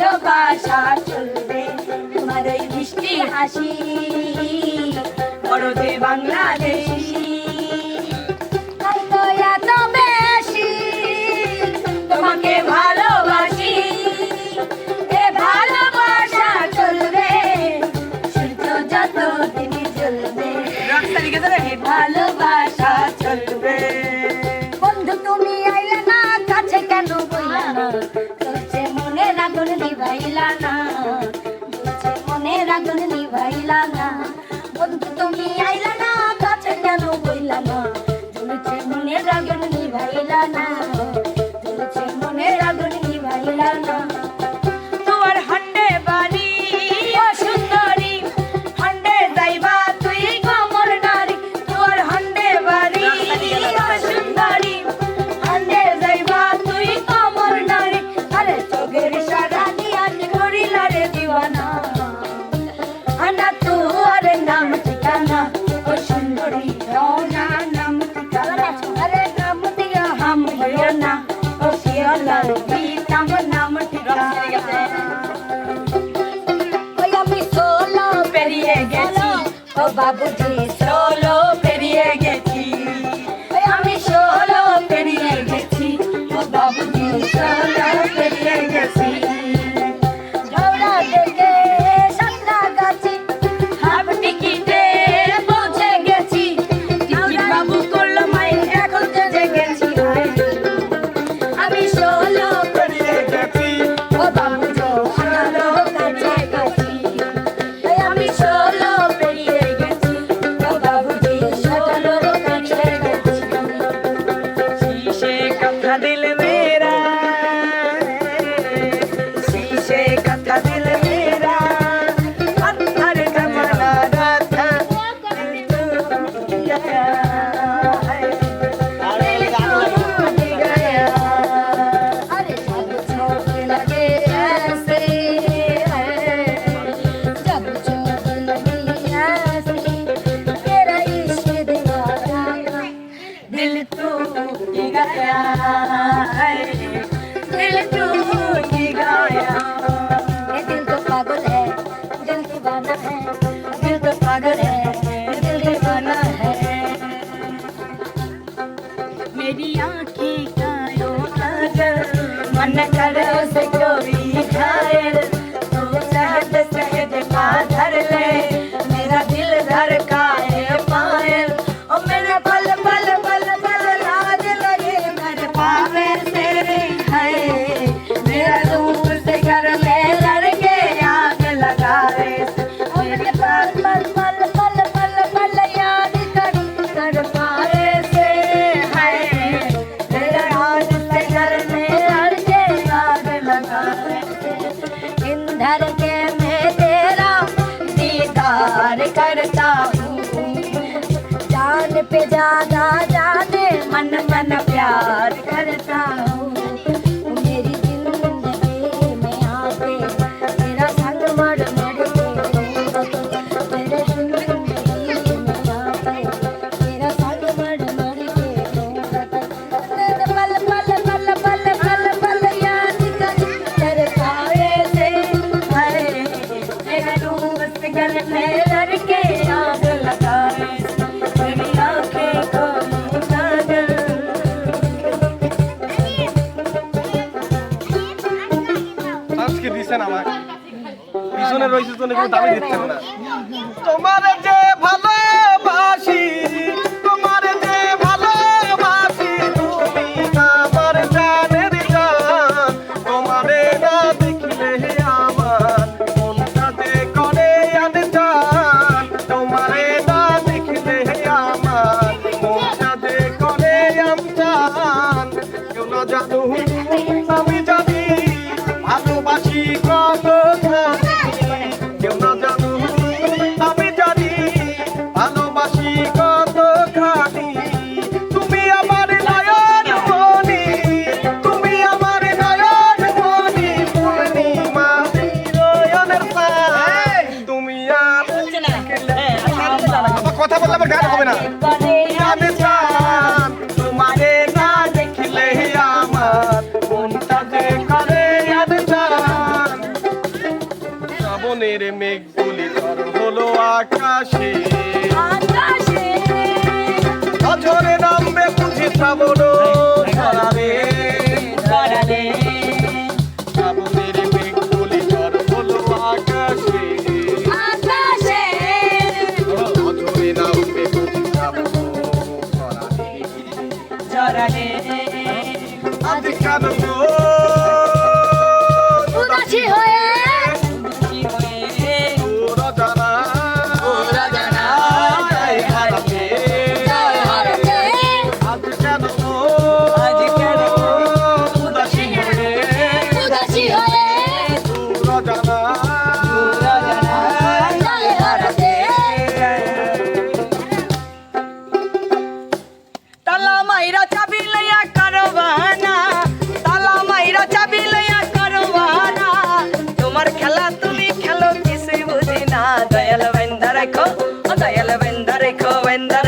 ভালোবাসা চলবে মিষ্টি হাসি বাংলাদেশি। তোমাকে ভালোবাসি। ভালোবাসা চলবে সূর্য যত দিন চলবে ভালো ভাইলা না জ্বলছে মনে রাগন নিভাইলা না বাবুজি। करता हूँ। जान पे ज़्यादा जाने मन मन प्यार करता আজকে দিচ্ছেন আমার পিছনে রয়েছে জন্য কোনো দামি দিচ্ছেন না। তোমার যে আকাশে। আকাশে। অঝরে নামবে বুঝি শ্রাবণ And that.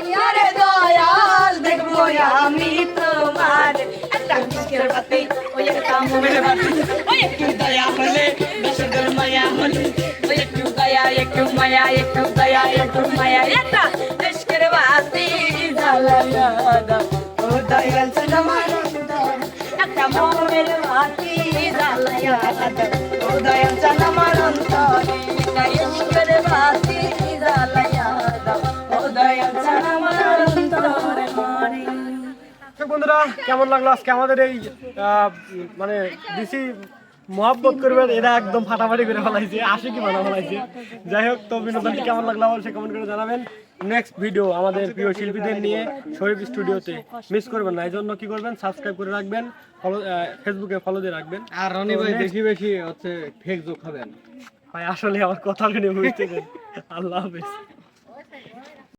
জ্বালাইয়া রে দয়াল, দেখব আমি তোমার। একটা মিষ্টির বাতি, ওই একটা মোমের বাতি। ওই একটু দয়া হলে, বেশিদুর মায়া হলে। ওই একটু দয়া, একটু মায়া, একটু দয়া, একটু মায়া। একটা ইশকের বাতি জ্বালায়া ও দয়াল একটা মোমের বাতি জ্বালায়া ও দয়াল বাতি। বন্ধুরা কেমন লাগল আজকে আমাদের এই মানে দিছি মহাব্বত করবে? এরা একদম ফাটাফাটি করে ফেলাইছে আসে কি বানা ফেলাইছে। যাই হোক তো বিনোদনটি কেমন লাগল অবশ্যই কমেন্ট করে জানাবেন। নেক্সট ভিডিও আমাদের প্রিয় শিল্পীদের নিয়ে শরীফ স্টুডিওতে। মিস করবেন না এই জন্য কি করবেন? সাবস্ক্রাইব করে রাখবেন ফলো ফেসবুকে ফলো দিয়ে রাখবেন। আর রনি ভাই বেশি বেশি হচ্ছে ফেক জোক খাবেন। ভাই আসলে আমার কথা শুনে বুঝতে আল্লাহ হাফেজ।